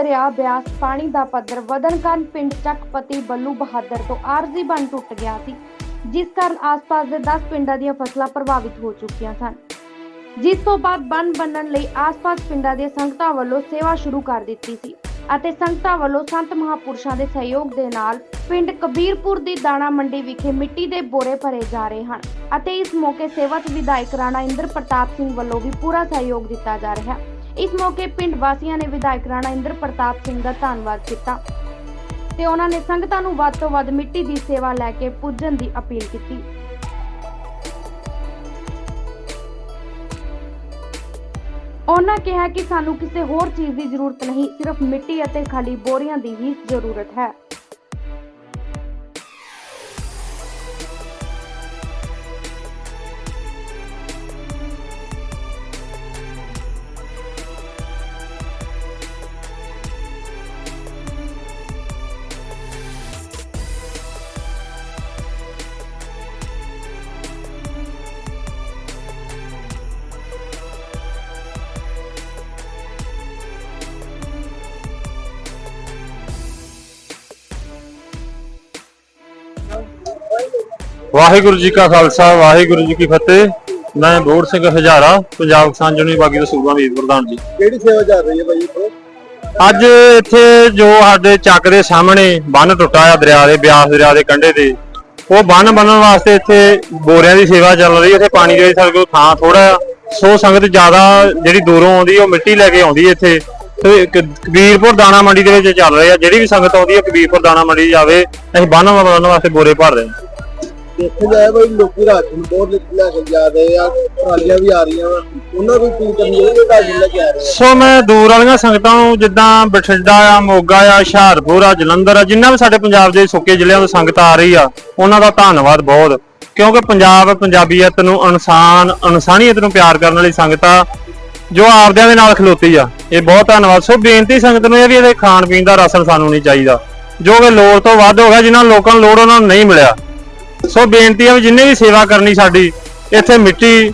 ਦਰਿਆ ਬਿਆਸ ਪਾਣੀ ਦਾ ਪੱਧਰ ਵਧਣ ਕਾਰਨ ਪਿੰਡ ਚੱਕਪਤੀ ਬੱਲੂ ਬਹਾਦਰ ਤੋਂ ਆਰਜ਼ੀ ਬੰਨ ਟੁੱਟ ਗਿਆ ਸੀ, ਜਿਸ ਕਾਰਨ ਆਸ-ਪਾਸ ਦੇ 10 ਪਿੰਡਾਂ ਦੀਆਂ ਫਸਲਾਂ ਪ੍ਰਭਾਵਿਤ ਹੋ ਚੁੱਕੀਆਂ ਸਨ। ਜਿਸ ਤੋਂ ਬਾਅਦ ਬੰਨ ਬੰਨਣ ਲਈ ਆਸ-ਪਾਸ ਪਿੰਡਾਂ ਦੀਆਂ ਸੰਗਤਾਂ ਵੱਲੋਂ ਸੇਵਾ ਸ਼ੁਰੂ ਕਰ ਦਿੱਤੀ ਸੀ ਅਤੇ ਸੰਗਤਾਂ ਵੱਲੋਂ ਸੰਤ ਮਹਾਪੁਰਸ਼ਾਂ ਦੇ ਸਹਿਯੋਗ ਦੇ ਨਾਲ ਪਿੰਡ ਕਬੀਰਪੁਰ ਦੀ ਦਾਣਾ ਮੰਡੀ ਵਿਖੇ ਮਿੱਟੀ ਦੇ ਬੋਰੇ ਭਰੇ ਜਾ ਰਹੇ ਹਨ ਅਤੇ ਇਸ ਮੌਕੇ ਸੇਵਾ ਵਿਧਾਇਕ ਰਾਣਾ ਇੰਦਰ ਪ੍ਰਤਾਪ ਸਿੰਘ ਵੱਲੋਂ ਵੀ ਪੂਰਾ ਸਹਿਯੋਗ ਦਿੱਤਾ ਜਾ ਰਿਹਾ। ਹੈ ਇਸ ਮੌਕੇ ਪਿੰਡ ਵਾਸੀਆਂ ਨੇ ਵਿਧਾਇਕ ਰਾਣਾ ਇੰਦਰ ਪ੍ਰਤਾਪ ਸਿੰਘ ਦਾ ਧੰਨਵਾਦ ਕੀਤਾ ਤੇ ਉਹਨਾਂ ਨੇ ਸੰਗਤਾਂ ਨੂੰ ਵੱਧ ਤੋਂ ਵੱਧ ਮਿੱਟੀ ਦੀ ਸੇਵਾ ਲੈ ਕੇ ਪੁੱਜਣ ਦੀ ਅਪੀਲ ਕੀਤੀ। ਉਹਨਾਂ ਕਿਹਾ ਕਿ ਸਾਨੂੰ ਕਿਸੇ ਹੋਰ ਚੀਜ਼ ਦੀ ਜ਼ਰੂਰਤ ਨਹੀਂ, ਸਿਰਫ ਮਿੱਟੀ ਅਤੇ ਖਾਲੀ ਬੋਰੀਆਂ ਦੀ ਹੀ ਜ਼ਰੂਰਤ ਹੈ। ਵਾਹਿਗੁਰੂ ਜੀ ਕਾ ਖਾਲਸਾ ਵਾਹਿਗੁਰੂ ਜੀ ਕੀ ਫਤਿਹ। ਮੈਂ ਬੋੜ ਸਿੰਘ ਹਜ਼ਾਰਾ ਪੰਜਾਬ ਕਿਸਾਨ ਯੂਨੀਅਨ ਬਾਗੀ ਦਾ ਸੂਬਾ ਮੀਤ ਪ੍ਰਧਾਨ ਜੀ। ਕਿਹੜੀ ਸੇਵਾ ਚੱਲ ਰਹੀ ਹੈ ਭਾਈ ਇੱਥੋਂ? ਅੱਜ ਇੱਥੇ ਜੋ ਸਾਡੇ ਚੱਕ ਦੇ ਸਾਹਮਣੇ ਬੰਨ ਟੁੱਟਾ ਆ ਦਰਿਆ ਦੇ ਬਿਆਸ ਦਰਿਆ ਦੇ ਕੰਢੇ ਤੇ ਉਹ ਬੰਨ ਬਣਨ ਵਾਸਤੇ ਇੱਥੇ ਬੋਰਿਆਂ ਦੀ ਸੇਵਾ ਚੱਲ ਰਹੀ ਹੈ। ਇੱਥੇ ਪਾਣੀ ਦੇ ਸਾਡੇ ਕੋਲ ਥਾਂ ਥੋੜਾ ਸੋ ਸੰਗਤ ਜ਼ਿਆਦਾ ਜਿਹੜੀ ਦੂਰੋਂ ਆਉਂਦੀ ਉਹ ਮਿੱਟੀ ਲੈ ਕੇ ਆਉਂਦੀ ਇੱਥੇ। ਤੇ ਕ- ਕਬੀਰਪੁਰ ਦਾਣਾ ਮੰਡੀ ਦੇ ਵਿੱਚ ਚੱਲ ਰਹੇ ਆ। ਜਿਹੜੀ ਵੀ ਸੰਗਤ ਆਉਂਦੀ ਹੈ ਕਬੀਰਪੁਰ ਦਾਣਾ ਮੰਡੀ ਜਾਵੇ ਅਸੀਂ ਬੰਨ ਬਣਨ ਵਾਸਤੇ ਬੋਰੇ ਭਰ ਰਹੇ ਹਾਂ ਦੇਖਿਆ ਜਾਏ ਭਾਈ ਲੋਕੀ ਰਾਸ਼ਨ ਬਹੁਤ ਲੈ ਕੇ ਜਾ ਆ ਟਰਾਲੀਆਂ ਵੀ ਆ ਰਹੀਆਂ ਵਾ, ਉਹਨਾਂ ਨੂੰ ਕੀ ਕਰਨੀ ਜਿਹੜੇ ਰਾਸ਼ਨ ਲੈ ਕੇ ਆ ਰਹੇ ਸੋ ਮੈਂ ਦੂਰ ਵਾਲੀਆਂ ਸੰਗਤਾਂ ਨੂੰ ਜਿੱਦਾਂ ਬਠਿੰਡਾ ਆ, ਮੋਗਾ ਆ, ਹੁਸ਼ਿਆਰਪੁਰ ਆ, ਜਲੰਧਰ ਆ, ਜਿੰਨਾ ਵੀ ਸਾਡੇ ਪੰਜਾਬ ਦੇ ਸੁੱਕੇ ਜ਼ਿਲ੍ਹਿਆਂ ਤੋਂ ਸੰਗਤ ਆ ਰਹੀ ਆ, ਉਹਨਾਂ ਦਾ ਧੰਨਵਾਦ ਬਹੁਤ। ਕਿਉਂਕਿ ਪੰਜਾਬ ਪੰਜਾਬੀਅਤ ਨੂੰ ਇਨਸਾਨ, ਇਨਸਾਨੀਅਤ ਨੂੰ ਪਿਆਰ ਕਰਨ ਵਾਲੀ ਸੰਗਤ ਆ, ਜੋ ਆਪਦਿਆਂ ਦੇ ਨਾਲ ਖਲੋਤੀ ਆ। ਇਹ ਬਹੁਤ ਧੰਨਵਾਦ। ਸੋ ਬੇਨਤੀ ਸੰਗਤ ਨੂੰ ਇਹ ਵੀ ਇਹਦੇ ਖਾਣ ਪੀਣ ਦਾ ਰਾਸ਼ਨ ਸਾਨੂੰ ਨਹੀਂ ਚਾਹੀਦਾ। ਜੋ ਕਿ ਲੋੜ ਤੋਂ ਵੱਧ ਹੋ ਗਿਆ, ਜਿਨ੍ਹਾਂ ਲੋਕਾਂ ਨੂੰ ਲੋੜ ਉਹਨਾਂ ਨੂੰ ਨਹੀਂ ਮਿਲਿਆ। ਸੋ ਬੇਨਤੀ ਆ ਵੀ ਜਿੰਨੇ ਵੀ ਸੇਵਾ ਕਰਨੀ ਸਾਡੀ, ਇੱਥੇ ਮਿੱਟੀ,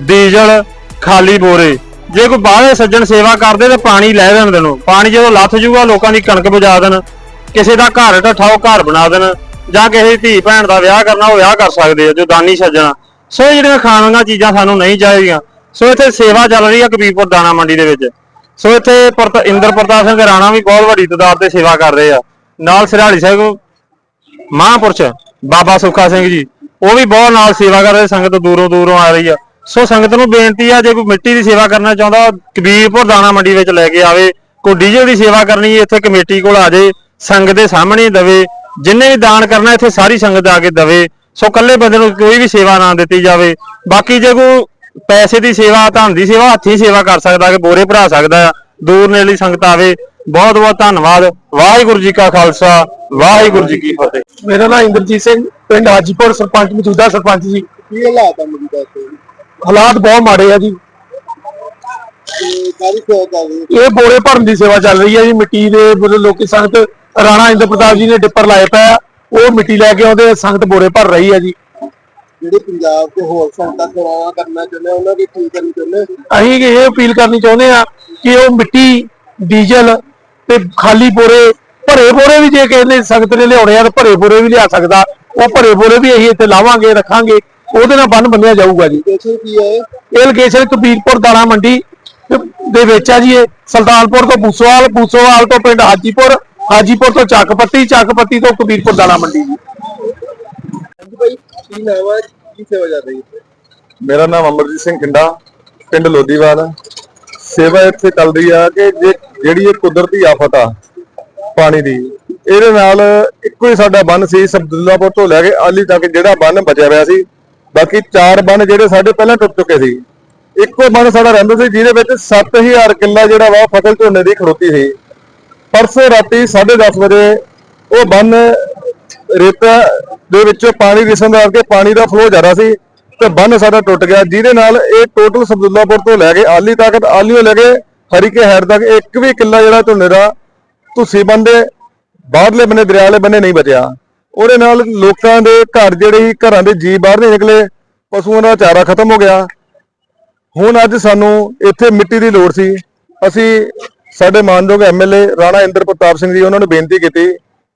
ਡੀਜ਼ਲ, ਖਾਲੀ ਬੋਰੇ। ਜੇ ਕੋਈ ਬਾਹਰੇ ਸੱਜਣ ਸੇਵਾ ਕਰਦੇ ਤੇ ਪਾਣੀ ਲੈ ਦੇਣ ਦੇਣੋ ਪਾਣੀ ਜਦੋਂ ਲੱਥ ਜੂਗਾ, ਲੋਕਾਂ ਦੀ ਕਣਕ ਬੁਝਾ ਦੇਣ। ਕਿਸੇ ਦਾ ਘਰ ਢੱਠਾ ਉਹ ਘਰ ਬਣਾ ਦੇਣ। ਜਾਂ ਕਿਸੇ ਦੀ ਧੀ ਭੈਣ ਦਾ ਵਿਆਹ ਕਰਨਾ, ਉਹ ਵਿਆਹ ਕਰ ਸਕਦੇ ਆ, ਜੋ ਦਾਨੀ ਸੱਜਣਾ। ਸੋ ਇਹ ਜਿਹੜੀਆਂ ਖਾਣ ਵਾਲੀਆਂ ਚੀਜ਼ਾਂ ਸਾਨੂੰ ਨਹੀਂ ਚਾਹੀਦੀਆਂ। ਸੋ ਇੱਥੇ ਸੇਵਾ ਚੱਲ ਰਹੀ ਹੈ ਕਬੀਰਪੁਰ ਦਾਣਾ ਮੰਡੀ ਦੇ ਵਿੱਚ। ਸੋ ਇੱਥੇ ਪ੍ਰਤ- ਇੰਦਰ ਪ੍ਰਤਾਪ ਸਿੰਘ ਰਾਣਾ ਵੀ ਬਹੁਤ ਵੱਡੀ ਤਦਾਦ ਤੇ ਸੇਵਾ ਕਰ ਰਹੇ ਆ। ਨਾਲ ਸਿਰਾਲੀ ਸਾਹਿਬ, ਮਹਾਂਪੁਰਸ਼। ਬਾਬਾ ਸੁੱਖਾ ਸਿੰਘ ਜੀ, ਉਹ ਵੀ ਬਹੁਤ ਨਾਲ ਸੇਵਾ ਕਰ ਰਹੇ, ਸੰਗਤ ਦੂਰੋਂ ਦੂਰੋਂ ਆ ਰਹੀ ਆ। ਸੋ ਸੰਗਤ ਨੂੰ ਬੇਨਤੀ ਆ, ਜੇ ਕੋਈ ਮਿੱਟੀ ਦੀ ਸੇਵਾ ਕਰਨਾ ਚਾਹੁੰਦਾ ਕਬੀਰਪੁਰ ਦਾਣਾ ਮੰਡੀ ਵਿੱਚ ਲੈ ਕੇ ਆਵੇ, ਕੋਈ ਡੀਜ਼ਲ ਦੀ ਸੇਵਾ ਕਰਨੀ ਇੱਥੇ ਕਮੇਟੀ ਕੋਲ ਆ ਜੇ, ਸੰਗਤ ਦੇ ਸਾਹਮਣੇ ਹੀ ਦਵੇ, ਜਿੰਨੇ ਵੀ ਦਾਨ ਕਰਨਾ, ਇੱਥੇ ਸਾਰੀ ਸੰਗਤ ਆ ਕੇ ਦਵੇ। ਸੋ ਇਕੱਲੇ ਬੰਦੇ ਨੂੰ ਕੋਈ ਵੀ ਸੇਵਾ ਨਾ ਦਿੱਤੀ ਜਾਵੇ। ਬਾਕੀ ਜੇ ਕੋਈ ਪੈਸੇ ਦੀ ਸੇਵਾ, ਧਨ ਦੀ ਸੇਵਾ, ਹੱਥੀ ਸੇਵਾ ਕਰ ਸਕਦਾ, ਕਿ ਬੋਰੇ ਭਰਾ ਸਕਦਾ ਆ ਦੂਰ ਨੇੜਲੀ ਸੰਗਤ ਆਵੇ ਬਹੁਤ ਬਹੁਤ ਧੰਨਵਾਦ। ਵਾਹਿਗੁਰੂ ਜੀ ਕਾ ਖਾਲਸਾ ਵਾਹਿਗੁਰੂ ਜੀ ਕੀ ਫਤਿਹ। ਮੇਰਾ ਨਾਮ ਇੰਦਰਜੀਤ ਸਿੰਘ ਪਿੰਡ ਹਾਜੀਪੁਰ ਸਰਪੰਚ ਮੌਜੂਦਾ ਸਰਪੰਚ ਜੀ। ਕੀ ਹਾਲਾਤ ਆ ਮੌਜੂਦਾ ਇੱਥੇ? ਹਾਲਾਤ ਬਹੁਤ ਮਾੜੇ ਆ ਜੀ। ਤੇ ਕਾਹਦੀ ਸੇਵਾ ਚੱਲ ਰਹੀ ਹੈ? ਇਹ ਬੋਰੇ ਭਰਨ ਦੀ ਸੇਵਾ ਚੱਲ ਰਹੀ ਹੈ ਜੀ। ਮਿੱਟੀ ਦੇ ਬੋਲੇ ਲੋਕੀ ਸੰਗਤ ਰਾਣਾ ਇੰਦਰ ਪ੍ਰਤਾਪ ਜੀ ਨੇ ਡਿੱਪਰ ਲਾਏ ਪਏ ਆ। ਉਹ ਮਿੱਟੀ ਲੈ ਕੇ ਆਉਂਦੇ ਸੰਗਤ ਬੋਰੇ ਭਰ ਰਹੀ ਹੈ ਜੀ। ਜਿਹੜੇ ਪੰਜਾਬ ਤੇ ਹੋਰ ਸੰਗਤਾਂ ਸੇਵਾਵਾਂ ਕਰਨਾ ਚਾਹੁੰਦੇ ਆ, ਉਹਨਾਂ ਦੀ ਕੀ ਕਰਨੀ ਚਾਹੁੰਦੇ ਆ? ਅਸੀਂ ਇਹ ਅਪੀਲ ਕਰਨੀ ਚਾਹੁੰਦੇ ਆ ਕਿ ਉਹ ਮਿੱਟੀ ਡੀਜ਼ਲ ਤੇ ਖਾਲੀ ਬੋਰੇ ਭਰੇ ਬੋਰੇ ਵੀ ਜੇ ਕਿਸੇ ਨੇ ਸੰਗਤ ਨੇ ਲਿਆਉਣੇ ਆ ਤਾਂ ਭਰੇ ਬੋਰੇ ਵੀ ਲਿਆ ਸਕਦਾ। ਉਹ ਭਰੇ ਬੋਰੇ ਵੀ ਅਸੀਂ ਇੱਥੇ ਲਾਵਾਂਗੇ ਰੱਖਾਂਗੇ। ਉਹਦੇ ਨਾਲ ਬੰਨ ਬੰਨਿਆ ਜਾਊਗਾ ਜੀ। ਲੋਕੇਸ਼ਨ ਕੀ ਹੈ ਇਹ? ਲੋਕੇਸ਼ਨ ਕਬੀਰਪੁਰ ਦਾਣਾ ਮੰਡੀ ਦੇ ਵਿੱਚ ਆ ਜੀ ਇਹ। ਸੁਲਤਾਨਪੁਰ ਤੋਂ ਬੂਸੋਵਾਲ ਬੂਸੋਵਾਲ ਤੋਂ ਪਿੰਡ ਹਾਜੀਪੁਰ ਹਾਜੀਪੁਰ ਤੋਂ ਚੱਕਪੱਤੀ ਚੱਕਪੱਤੀ ਤੋਂ ਕਬੀਰਪੁਰ ਦਾਣਾ ਮੰਡੀ ਜੀ। ਹਾਂਜੀ ਭਾਈ ਕੀ ਨਾਮ ਹੈ? ਕੀ ਸੇਵਾ ਚੱਲ ਰਹੀ ਹੈ ਮੇਰਾ ਨਾਮ ਅਮਰਜੀਤ ਸਿੰਘ ਕਿੰਡਾ ਪਿੰਡ ਲੋਦੀਵਾਲ। ਸੇਵਾ ਇੱਥੇ ਚੱਲ ਰਹੀ ਆ ਕਿ ਜੇ ਜਿਹੜੀ ਇਹ ਕੁਦਰਤੀ ਆਫਤ ਆ ਪਾਣੀ ਦੀ, ਇਹਦੇ ਨਾਲ ਇੱਕੋ ਹੀ ਸਾਡਾ ਬੰਨ ਸੀ ਸਬਦੁੱਲਾਪੁਰ ਤੋਂ ਲੈ ਕੇ ਆਲੀ ਤੱਕ ਜਿਹੜਾ ਬੰਨ ਬਚਿਆ ਹੋਇਆ ਸੀ। ਬਾਕੀ ਚਾਰ ਬੰਨ ਜਿਹੜੇ ਸਾਡੇ ਪਹਿਲਾਂ ਟੁੱਟ ਚੁੱਕੇ ਸੀ। ਇੱਕੋ ਬੰਨ ਸਾਡਾ ਰਹਿੰਦਾ ਸੀ, ਜਿਹਦੇ ਵਿੱਚ 7000 ਕਿੱਲਾ ਜਿਹੜਾ ਵਾ ਫਸਲ ਝੋਨੇ ਦੀ ਖੜੋਤੀ ਸੀ। ਪਰਸੋਂ ਰਾਤੀ 10:30 ਵਜੇ ਉਹ ਬੰਨ ਰੇਤਾ ਦੇ ਵਿੱਚੋਂ ਪਾਣੀ ਰਿਸਣ ਦਾ ਕਰਕੇ ਪਾਣੀ ਦਾ ਫਲੋ ਜ਼ਿਆਦਾ ਸੀ ਤੇ ਬੰਨ ਸਾਡਾ ਟੁੱਟ ਗਿਆ, ਜਿਹਦੇ ਨਾਲ ਇਹ ਟੋਟਲ ਸਬਦੁੱਲਾਪੁਰ ਤੋਂ ਲੈ ਕੇ ਆਲੀ ਤੱਕ, ਆਲੀਓ ਲੈ ਕੇ ਹਰੀਕੇ ਹੈਰ ਤੱਕ ਇੱਕ ਵੀ ਕਿੱਲਾ ਜਿਹੜਾ ਝੋਨੇ ਦਾ ਤੁਸੀਂ ਬੰਦੇ ਬਾਹਰਲੇ ਬੰਨੇ ਦਰਿਆ ਵਾਲੇ ਬੰਨੇ ਨਹੀਂ ਬਚਿਆ। ਉਹਦੇ ਨਾਲ ਲੋਕਾਂ ਦੇ ਘਰ ਜਿਹੜੇ ਸੀ, ਘਰਾਂ ਦੇ ਜੀ ਬਾਹਰ ਨਹੀਂ ਨਿਕਲੇ, ਪਸ਼ੂਆਂ ਦਾ ਚਾਰਾ ਖਤਮ ਹੋ ਗਿਆ। ਹੁਣ ਅੱਜ ਸਾਨੂੰ ਇੱਥੇ ਮਿੱਟੀ ਦੀ ਲੋੜ ਸੀ। ਅਸੀਂ ਸਾਡੇ ਮਾਨਯੋਗ ਐਮਐਲਏ ਰਾਣਾ ਇੰਦਰ ਪ੍ਰਤਾਪ ਸਿੰਘ ਜੀ, ਉਹਨਾਂ ਨੂੰ ਬੇਨਤੀ ਕੀਤੀ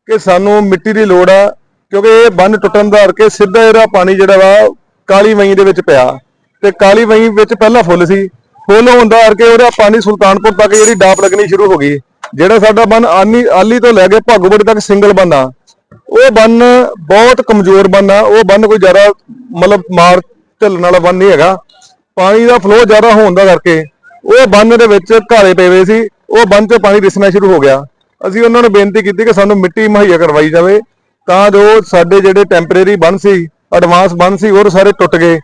ਕਿ ਸਾਨੂੰ ਮਿੱਟੀ ਦੀ ਲੋੜ ਆ, ਕਿਉਂਕਿ ਇਹ ਬੰਨ ਟੁੱਟਣ ਦਾ ਕਰਕੇ ਸਿੱਧਾ ਇਹਦਾ ਪਾਣੀ ਜਿਹੜਾ ਵਾ ਕਾਲੀ ਵਈ ਦੇ ਵਿੱਚ ਪਿਆ। ਤੇ ਕਾਲੀ ਵਈ ਵਿੱਚ ਪਹਿਲਾਂ ਫੁੱਲ ਸੀ। ਫੁੱਲ ਹੋਣ ਦਾ ਕਰਕੇ ਉਹਦਾ ਪਾਣੀ ਸੁਲਤਾਨਪੁਰ ਤੱਕ ਜਿਹੜੀ ਡਾਪ ਲੱਗਣੀ ਸ਼ੁਰੂ ਹੋ ਗਈ। ਜਿਹੜਾ ਸਾਡਾ ਬੰਨ ਆਨੀ ਆਲੀ ਤੋਂ ਲੈ ਕੇ ਭਾਗੋਬੜੀ ਤੱਕ ਸਿੰਗਲ ਬੰਨ ਆ। ਉਹ ਬੰਨ ਬਹੁਤ ਕਮਜ਼ੋਰ ਬੰਨ ਆ। ਉਹ ਬੰਨ ਕੋਈ ਜ਼ਿਆਦਾ ਮਤਲਬ ਮਾਰ ਢਲਣ ਵਾਲਾ ਬੰਨ ਨਹੀਂ ਹੈਗਾ। ਪਾਣੀ ਦਾ ਫਲੋ ਜ਼ਿਆਦਾ ਹੋਣ ਦਾ ਕਰਕੇ ਉਹ ਬੰਨ ਦੇ ਵਿੱਚ ਘਾਲੇ ਪਏ ਹੋਏ ਸੀ। ਉਹ ਬੰਨ ਤੇ ਪਾਣੀ ਰਿਸਣਾ ਸ਼ੁਰੂ ਹੋ ਗਿਆ। ਅਸੀਂ ਉਹਨਾਂ ਨੂੰ ਬੇਨਤੀ ਕੀਤੀ ਕਿ ਸਾਨੂੰ ਮਿੱਟੀ ਮੁਹੱਈਆ ਕਰਵਾਈ ਜਾਵੇ। ਤਾਂ ਜੋ ਸਾਡੇ ਜਿਹੜੇ ਟੈਂਪਰੇਰੀ ਬੰਨ ਸੀ ਐਡਵਾਂਸ ਬੰਨ ਸੀ, ਉਹ ਸਾਰੇ ਟੁੱਟ ਗਏ।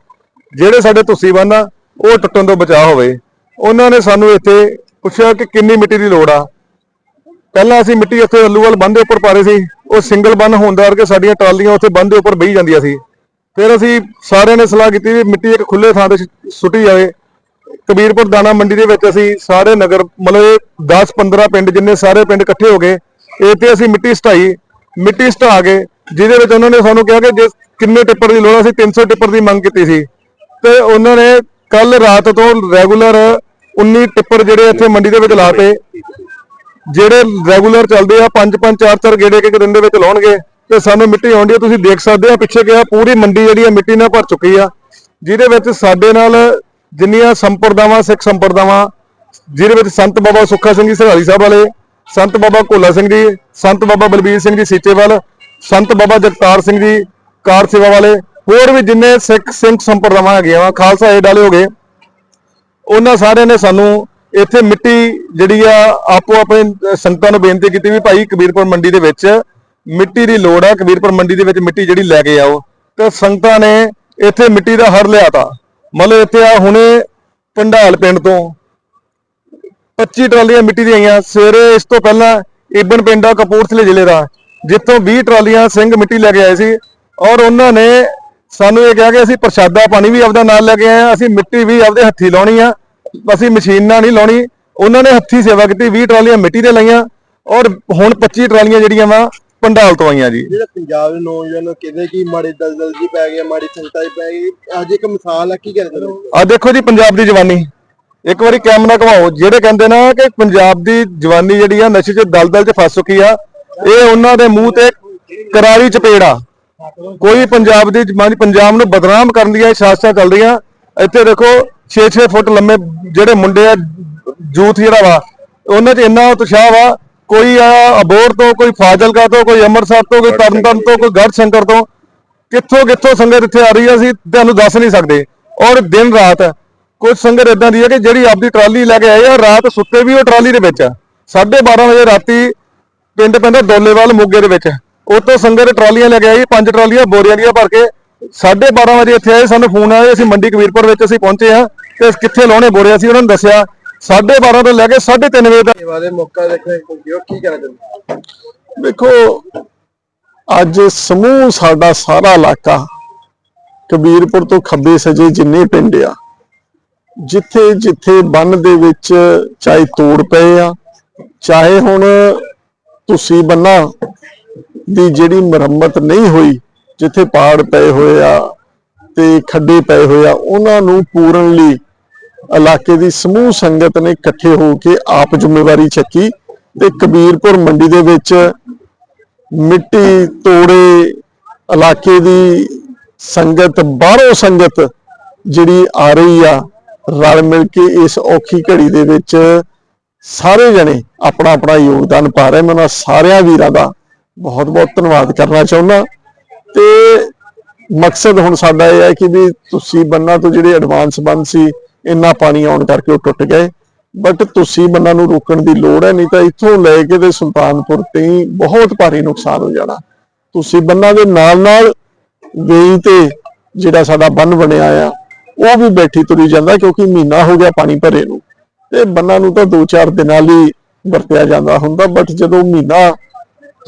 ਜਿਹੜੇ ਸਾਡੇ ਤੁਸੀਂ ਬੰਨ ਆ ਉਹ ਟੁੱਟਣ ਤੋਂ ਬਚਾਅ ਹੋਵੇ। ਉਹਨਾਂ ਨੇ ਸਾਨੂੰ ਇੱਥੇ ਪੁੱਛਿਆ ਕਿ ਕਿੰਨੀ ਮਿੱਟੀ ਦੀ ਲੋੜ ਆ। ਪਹਿਲਾਂ ਅਸੀਂ ਮਿੱਟੀ ਉੱਥੇ ਅੱਲੂਵਾਲ ਬੰਨ ਉੱਪਰ ਪਾ ਰਹੇ ਸੀ। ਉਹ ਸਿੰਗਲ ਬੰਨ ਹੋਣ ਦਾ ਕਰਕੇ ਸਾਡੀਆਂ ਟਰਾਲੀਆਂ ਉੱਥੇ ਬੰਨ ਦੇ ਉੱਪਰ ਬਹੀ ਜਾਂਦੀਆਂ ਸੀ। ਫਿਰ ਅਸੀਂ ਸਾਰਿਆਂ ਨੇ ਸਲਾਹ ਕੀਤੀ ਵੀ ਮਿੱਟੀ ਇੱਕ ਖੁੱਲੇ ਥਾਂ ਤੇ ਸੁੱਟੀ ਜਾਵੇ। ਕਬੀਰਪੁਰ ਦਾਣਾ ਮੰਡੀ ਦੇ ਵਿੱਚ ਅਸੀਂ ਸਾਰੇ ਨਗਰ ਮਤਲਬ 10 15 ਪਿੰਡ ਜਿੰਨੇ ਸਾਰੇ ਪਿੰਡ ਇਕੱਠੇ ਹੋ ਗਏ ਇਹ ਤੇ ਅਸੀਂ ਮਿੱਟੀ ਸਟਾਈ ਮਿੱਟੀ ਸਟਾ ਕੇ ਜਿਹਦੇ ਵਿੱਚ ਉਹਨਾਂ ਨੇ ਸਾਨੂੰ ਕਿਹਾ ਕਿ ਜੇ ਕਿੰਨੇ ਟਿੱਪਰ ਦੀ ਲੋੜ ਆ, ਅਸੀਂ 300 ਟਿੱਪਰ ਦੀ ਮੰਗ ਕੀਤੀ ਸੀ। ਤੇ ਉਹਨਾਂ ਨੇ ਕੱਲ ਰਾਤ ਤੋਂ ਰੈਗੂਲਰ 19 ਟਿੱਪਰ ਜਿਹੜੇ ਇੱਥੇ ਮੰਡੀ ਦੇ ਵਿੱਚ ਲਾਤੇ। ਜਿਹੜੇ ਰੈਗੂਲਰ ਚੱਲਦੇ ਆ, ਪੰਜ ਪੰਜ, ਚਾਰ ਚਾਰ ਗੇੜੇ ਇੱਕ ਦਿਨ ਦੇ ਵਿੱਚ ਲਾਉਣਗੇ। ਤੇ ਸਾਨੂੰ ਮਿੱਟੀ ਆਉਂਦੀ ਆ, ਤੁਸੀਂ ਦੇਖ ਸਕਦੇ ਆ, ਪਿੱਛੇ ਗਿਆ ਪੂਰੀ ਮੰਡੀ ਜਿਹੜੀ ਆ, ਮਿੱਟੀ ਨਾਲ ਭਰ ਚੁੱਕੀ ਆ। ਜਿਹਦੇ ਵਿੱਚ ਸਾਡੇ ਨਾਲ ਜਿੰਨੀਆਂ ਸੰਪਰਦਾਵਾਂ, ਸਿੱਖ ਸੰਪਰਦਾਵਾਂ, ਜਿਹਦੇ ਵਿੱਚ ਸੰਤ ਬਾਬਾ ਸੁੱਖਾ ਸਿੰਘ ਜੀ ਸਰਹਾਲੀ ਸਾਹਿਬ ਵਾਲੇ, ਸੰਤ ਬਾਬਾ ਕੋਲਾ ਸਿੰਘ ਜੀ, ਸੰਤ ਬਾਬਾ ਬਲਬੀਰ ਸਿੰਘ ਜੀ, ਸੀਚੇਵਾਲ, ਸੰਤ ਬਾਬਾ ਜਗਤਾਰ ਸਿੰਘ ਜੀ, ਕਾਰ ਸੇਵਾ ਵਾਲੇ ਹੋਰ ਵੀ ਜਿੰਨੇ ਸਿੱਖ ਸਿੰਘ ਸੰਪਰਦਾਵਾਂ ਹੈਗੀਆਂ ਵਾ, ਖਾਲਸਾ ਏਡ ਵਾਲੇ ਹੋ ਗਏ, ਉਹਨਾਂ ਸਾਰਿਆਂ ਨੇ ਸਾਨੂੰ ਇੱਥੇ ਮਿੱਟੀ ਜਿਹੜੀ ਆ, ਆਪੋ ਆਪਣੇ ਅਹ ਸੰਗਤਾਂ ਨੂੰ ਬੇਨਤੀ ਕੀਤੀ ਵੀ ਭਾਈ ਕਬੀਰਪੁਰ ਮੰਡੀ ਦੇ ਵਿੱਚ ਮਿੱਟੀ ਦੀ ਲੋੜ ਆ, ਕਬੀਰਪੁਰ ਮੰਡੀ ਦੇ ਵਿੱਚ ਮਿੱਟੀ ਜਿਹੜੀ ਲੈ ਕੇ ਆਓ। ਤੇ ਸੰਗਤਾਂ ਨੇ ਇੱਥੇ ਮਿੱਟੀ ਦਾ ਹਰ ਲਿਆ ਤਾ ਮਤਲਬ ਇੱਥੇ ਆ ਹੁਣੇ ਪੰਡਾਲ ਪਿੰਡ ਤੋਂ 25 ਟਰਾਲੀਆਂ ਮਿੱਟੀ ਦੀਆਂ ਆਈਆਂ। ਸਵੇਰੇ ਇਸ ਤੋਂ ਪਹਿਲਾਂ ਇਬਨ ਪਿੰਡ ਆ, ਕਪੂਰਥਲੇ ਜ਼ਿਲ੍ਹੇ ਦਾ, ਜਿੱਥੋਂ 20 ਟਰਾਲੀਆਂ ਸਿੰਘ ਮਿੱਟੀ ਲੈ ਕੇ ਆਏ ਸੀ ਔਰ ਉਹਨਾਂ ਨੇ ਸਾਨੂੰ ਇਹ ਕਿਹਾ ਕਿ ਅਸੀਂ ਪ੍ਰਸ਼ਾਦਾ ਪਾਣੀ ਵੀ ਆਪਦਾ ਨਾਲ ਲੈ ਕੇ ਆਏ ਆ ਅਸੀਂ ਮਿੱਟੀ ਵੀ ਆਪਦੇ ਹੱਥੀ ਲਾਉਣੀ ਆ ਅਸੀਂ ਮਸ਼ੀਨ ਨਾਲ ਨਹੀਂ ਲਾਉਣੀ। ਉਹਨਾਂ ਨੇ ਹੱਥੀ ਸੇਵਾ ਕੀਤੀ 20 ਟਰਾਲੀਆਂ ਮਿੱਟੀ ਦੇ ਲਈਆਂ ਔਰ ਹੁਣ 25 ਟਰਾਲੀਆਂ ਜਿਹੜੀਆਂ ਵਾ ਪੰਡਾਲ ਤੋਂ ਆਈਆਂ ਜੀ। ਜਿਹੜਾ ਪੰਜਾਬ ਦੇ ਨੌਜਵਾਨ ਕਹਿੰਦੇ ਕਿ ਮਾੜੀ ਦਲਦਲ ਜੀ ਪੈ ਗਈ ਮਾੜੀ ਸੰਕਟਾਂ ਜੀ ਪੈ ਗਈ ਅੱਜ ਇੱਕ ਮਿਸਾਲ ਆ ਕੀ ਕਰਦੇ ਨੇ ਆ ਦੇਖੋ ਜੀ ਪੰਜਾਬ ਦੀ ਜਵਾਨੀ। ਇੱਕ ਵਾਰੀ ਕੈਮਰਾ ਘਵਾਓ ਜਿਹੜੇ ਕਹਿੰਦੇ ਨਾ ਕਿ ਪੰਜਾਬ ਦੀ ਜਵਾਨੀ ਜਿਹੜੀ ਆ ਨਸ਼ੇ 'ਚ ਦਲਦਲ 'ਚ ਫਸ ਚੁੱਕੀ ਆ ਇਹ ਉਹਨਾਂ ਦੇ ਮੂੰਹ ਤੇ ਕਰਾਰੀ ਚਪੇੜ ਆ। ਕੋਈ ਪੰਜਾਬ ਦੀ ਜਵਾਨੀ ਪੰਜਾਬ ਨੂੰ ਬਦਨਾਮ ਕਰਨ ਦੀਆਂ ਸਾਜ਼ਿਸ਼ਾਂ ਚੱਲ ਰਹੀਆਂ। ਇੱਥੇ ਦੇਖੋ 6-6 ਫੁੱਟ ਲੰਮੇ ਜਿਹੜੇ ਮੁੰਡੇ ਆ ਯੂਥ ਜਿਹੜਾ ਵਾ, ਉਹਨਾਂ 'ਚ ਇੰਨਾ ਉਤਸ਼ਾਹ ਵਾ, ਕੋਈ ਅਬੋਰ ਤੋਂ, ਕੋਈ ਫਾਜ਼ਿਲਕਾ ਤੋਂ, ਕੋਈ ਅੰਮ੍ਰਿਤਸਰ ਤੋਂ, ਕੋਈ ਤਰਨਤਾਰਨ ਤੋਂ, ਕੋਈ ਗੜ੍ਹ ਸ਼ੰਕਰ ਤੋਂ, ਕਿੱਥੋਂ ਕਿੱਥੋਂ ਸੰਗਤ ਇੱਥੇ ਆ ਰਹੀ ਆ ਅਸੀਂ ਤੁਹਾਨੂੰ ਦੱਸ ਨਹੀਂ ਸਕਦੇ। ਔਰ ਦਿਨ ਰਾਤ ਕੁਝ ਸੰਗਤ ਇਦਾਂ ਦੀ ਹੈ ਕਿ ਜਿਹੜੀ ਆਪਦੀ ਟਰਾਲੀ ਲੈ ਕੇ ਆਏ ਆ, ਰਾਤ ਸੁੱਤੇ ਵੀ ਉਹ ਟਰਾਲੀ ਦੇ ਵਿੱਚ ਆ। 12:30 ਵਜੇ ਰਾਤੀ ਪਿੰਡ ਪੈਂਦਾ ਡੋਲੇਵਾਲ ਮੋਗੇ ਦੇ ਵਿੱਚ। ਉੱਥੋਂ ਸੰਗਤ ਟਰਾਲੀਆਂ ਲੈ ਕੇ ਆਈ ਪੰਜ ਟਰਾਲੀਆਂ ਬੋਰੀਆਂ ਦੀਆਂ ਭਰ ਕੇ। 12:30 ਵਜੇ ਇੱਥੇ ਆਏ ਸਾਨੂੰ ਫੋਨ ਆਇਆ ਅਸੀਂ ਮੰਡੀ ਕਬੀਰਪੁਰ ਵਿੱਚ ਅਸੀਂ ਪਹੁੰਚੇ ਆ ਤੇ ਕਿੱਥੇ ਲਾਉਣੇ ਬੋਰੇ ਅਸੀਂ ਉਹਨਾਂ ਨੂੰ ਦੱਸਿਆ 12:30 ਤੋਂ ਲੈ ਕੇ 3:30 ਵਜੇ ਤੱਕ। ਸੇਵਾ ਦੇ ਮੌਕਾ ਦੇਖਣੇ ਕੋਈ ਕੀ ਕਹਿਣਾ ਚਾਹੁੰਦੇ ਦੇਖੋ ਅੱਜ ਸਮੂਹ ਸਾਡਾ ਸਾਰਾ ਇਲਾਕਾ ਕਬੀਰਪੁਰ ਤੋਂ ਖੱਬੇ ਸਜੇ ਜਿੰਨੇ ਪਿੰਡ ਆ ਜਿੱਥੇ ਜਿੱਥੇ ਬੰਨ ਦੇ ਵਿੱਚ ਚਾਹੇ ਤੋੜ ਪਏ ਆ ਚਾਹੇ ਹੁਣ ਤੁਸੀਂ ਬੰਨਾ ਦੀ ਜਿਹੜੀ ਮੁਰੰਮਤ ਨਹੀਂ ਹੋਈ, ਜਿੱਥੇ ਪਾੜ ਪਏ ਹੋਏ ਆ ਤੇ ਖੱਡੇ ਪਏ ਹੋਏ ਆ, ਉਹਨਾਂ ਨੂੰ ਪੂਰਨ ਲਈ ਇਲਾਕੇ ਦੀ ਸਮੂਹ ਸੰਗਤ ਨੇ ਇਕੱਠੇ ਹੋ ਕੇ ਆਪ ਜ਼ਿੰਮੇਵਾਰੀ ਚੱਕੀ ਤੇ ਕਬੀਰਪੁਰ ਮੰਡੀ ਦੇ ਵਿੱਚ ਮਿੱਟੀ ਤੋੜੇ ਇਲਾਕੇ ਦੀ ਸੰਗਤ, ਬਾਹਰੋਂ ਸੰਗਤ ਜਿਹੜੀ ਆ ਰਹੀ ਆ, ਰਲ ਮਿਲ ਕੇ ਇਸ ਔਖੀ ਘੜੀ ਦੇ ਵਿੱਚ ਸਾਰੇ ਜਣੇ ਆਪਣਾ ਆਪਣਾ ਯੋਗਦਾਨ ਪਾ ਰਹੇ ਮੈਂ ਉਹਨਾਂ ਸਾਰਿਆਂ ਵੀਰਾਂ ਦਾ ਬਹੁਤ ਬਹੁਤ ਧੰਨਵਾਦ ਕਰਨਾ ਚਾਹੁੰਦਾ। ਤੇ ਮਕਸਦ ਹੁਣ ਸਾਡਾ ਇਹ ਹੈ ਕਿ ਵੀ ਤੁਸੀਂ ਬੰਨਾ ਤੋਂ ਜਿਹੜੇ ਐਡਵਾਂਸ ਬੰਨ ਸੀ, ਇੰਨਾ ਪਾਣੀ ਆਉਣ ਕਰਕੇ ਉਹ ਟੁੱਟ ਗਏ। ਬਟ ਤੁਸੀਂ ਬੰਨਾ ਨੂੰ ਰੋਕਣ ਦੀ ਲੋੜ ਹੈ, ਨਹੀਂ ਤਾਂ ਇੱਥੋਂ ਲੈ ਕੇ ਤੇ ਸੁਲਤਾਨਪੁਰ ਤੇ ਬਹੁਤ ਭਾਰੀ ਨੁਕਸਾਨ ਹੋ ਜਾਣਾ। ਤੁਸੀਂ ਬੰਨਾ ਦੇ ਨਾਲ ਨਾਲ ਵੇਈ ਤੇ ਜਿਹੜਾ ਸਾਡਾ ਬੰਨ ਬਣਿਆ ਆ, ਉਹ ਵੀ ਬੈਠੀ ਤੁਰੀ ਜਾਂਦਾ ਕਿਉਂਕਿ ਮਹੀਨਾ ਹੋ ਗਿਆ ਪਾਣੀ ਭਰੇ ਨੂੰ। ਤੇ ਬੰਨਾਂ ਨੂੰ ਤਾਂ 2-4 ਦਿਨਾਂ ਲਈ ਵਰਤਿਆ ਜਾਂਦਾ ਹੁੰਦਾ ਬਟ ਜਦੋਂ ਮਹੀਨਾ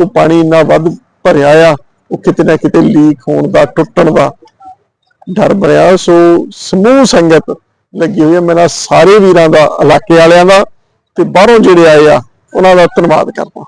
ਤੋਂ ਪਾਣੀ ਇੰਨਾ ਵੱਧ ਭਰਿਆ ਆ, ਉਹ ਕਿਤੇ ਨਾ ਕਿਤੇ ਲੀਕ ਹੋਣ ਦਾ, ਟੁੱਟਣ ਦਾ ਡਰ ਬਣਿਆ। ਸੋ ਸਮੂਹ ਸੰਗਤ ਲੱਗੀ ਹੋਈ ਹੈ ਮੇਰਾ, ਸਾਰੇ ਵੀਰਾਂ ਦਾ, ਇਲਾਕੇ ਵਾਲਿਆਂ ਦਾ ਤੇ ਬਾਹਰੋਂ ਜਿਹੜੇ ਆਏ ਆ, ਉਹਨਾਂ ਦਾ ਧੰਨਵਾਦ ਕਰਦਾ।